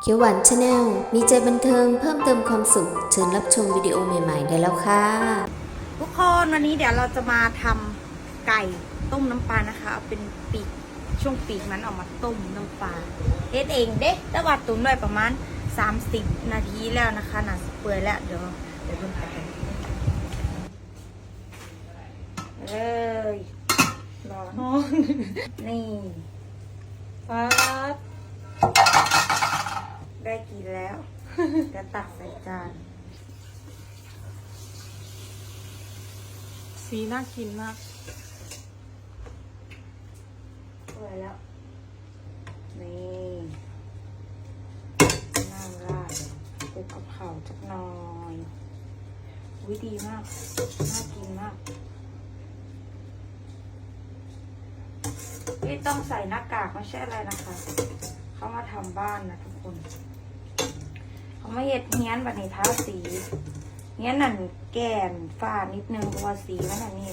เขียวหวานชาแนลมีใจบันเทิงเพิ่มเติมความสุข เชิญรับชมวิดีโอใหม่ ๆ ได้แล้วค่ะ ทุกคนวันนี้เดี๋ยวเราจะมาทำไก่ต้มน้ำปลานะคะเอาเป็นปีกช่วงปีกนั้นเออกมาต้มน้ำปลาเฮ็ดเองเด้แต่ว่าตุ๋นไว้ประมาณ 30 นาทีแล้วนะคะหนาสเปื่อยแล้วเดี๋ยวเดี๋ยวเพิ่งไปกันเลยร้อน นี่ป๊าด ได้กินแล้วจะตักใส่จาน สีน่ากินมากสวยแล้ว นี่น้ำราดเป็นกะเพราจักหน่อยวิดีมาก น่ากินมากนี่ต้องใส่หน้ากากไม่ใช่อะไรนะคะ เขามาทำบ้านนะทุกคน เขาเห็ดเงี้ยนแบบนี้ทาสีเงี้ยนนั่นแก่นฝ้านิดนึงเพราะว่าสีมันอันนี้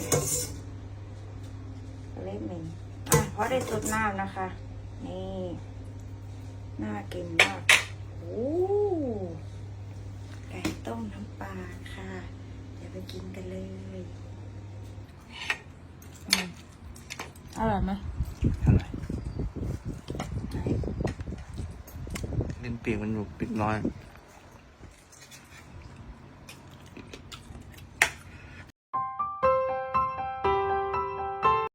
เล็บหนึ่งอะเพราะได้สดน้ำนะคะ นี่น่ากินมากโอ้ไก่ต้มน้ำปลาค่ะ เดี๋ยวไปกินกันเลยอร่อยไหมอะไรลิ้นปีกมันอยู่ปิดน้อย